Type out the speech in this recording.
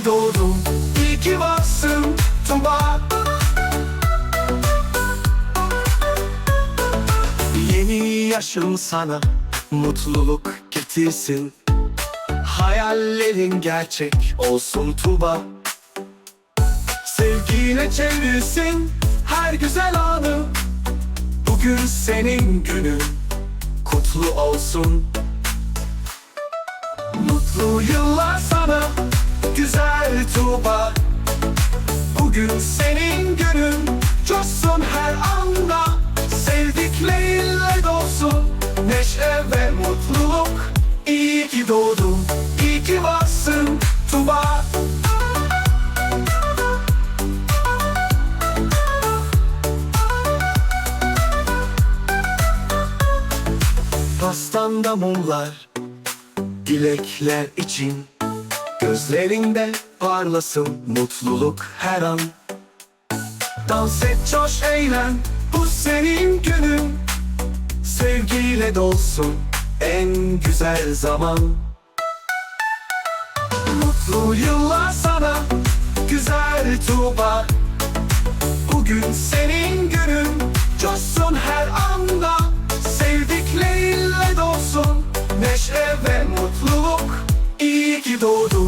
ki doğdum İyi ki varsın Tuba Yeni yaşım sana mutluluk getirsin. Hayallerin gerçek olsun Tuba. Sevgiyle çevirsin her güzel anı. Bugün senin günün kutlu olsun. Mutlu yıllar Tuba Bugün senin günün. Coşsun her anda. Sevdiklerinle dolsun. Neşe ve mutluluk. İyi ki doğdun, iyi ki varsın Tuba Pastanda mumlar Dilekler için Gözlerinde parlasın mutluluk her an. Dans et, coş, eğlen, bu senin günün. Sevgiyle dolsun en güzel zaman. Mutlu yıllar sana güzel Tuğba. Bugün senin günün coşsun her anda. Sevdiklerinle dolsun neşe ve mutluluk. İyi ki doğdun.